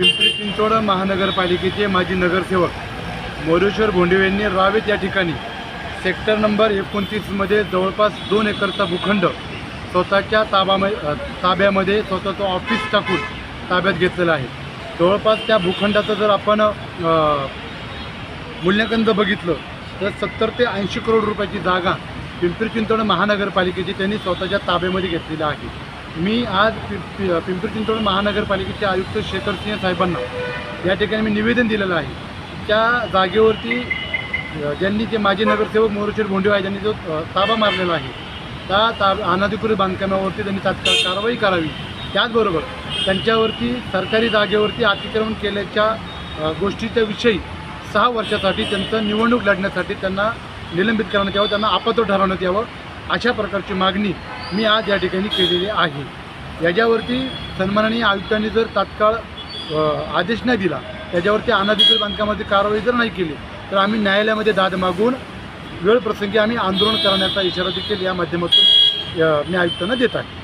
पिंपरी चिंचवड महानगरपालिकेचे माजी नगरसेवक मोरेश्वर भोंडेव यांनी रावेत या ठिकाणी सेक्टर नंबर एकोणतीसमध्ये जवळपास दोन एकरचा भूखंड स्वतःच्या ताबामध्ये ताब्यामध्ये स्वतःचं ऑफिस टाकून ताब्यात घेतलेलं आहे. जवळपास त्या भूखंडाचं जर आपण मूल्यांकन जर बघितलं तर सत्तर ते ऐंशी करोड रुपयाची जागा पिंपरी चिंचवड महानगरपालिकेची त्यांनी स्वतःच्या ताब्यामध्ये घेतलेली आहे. मी आज पिंपरी चिंचवड महानगरपालिकेचे आयुक्त शेखर सिंह साहेबांना या ठिकाणी मी निवेदन दिलेलं आहे. त्या जागेवरती ज्यांनी जे माजी नगरसेवक मोरेश्वर भोंडे आहे त्यांनी जो ताबा मारलेला आहे त्या ताब अनाधिकृत बांधकामावरती त्यांनी तात्काळ कारवाई करावी. त्याचबरोबर त्यांच्यावरती सरकारी जागेवरती अतिक्रमण केल्याच्या गोष्टीच्या विषयी सहा वर्षासाठी त्यांचं निवडणूक लढण्यासाठी त्यांना निलंबित करण्यात यावं त्यांना आपत्व ठरवण्यात यावं अशा प्रकारची मागणी मी आज या ठिकाणी केलेली आहे. याच्यावरती सन्माननीय आयुक्तांनी जर तात्काळ आदेश नाही दिला त्याच्यावरती अनाधिकृत बांधकामाची कारवाई जर नाही केली तर आम्ही न्यायालयामध्ये दाद मागून वेळ प्रसंगी आम्ही आंदोलन करण्याचा इशारा देखील या माध्यमातून मी आयुक्तांना देत आहे.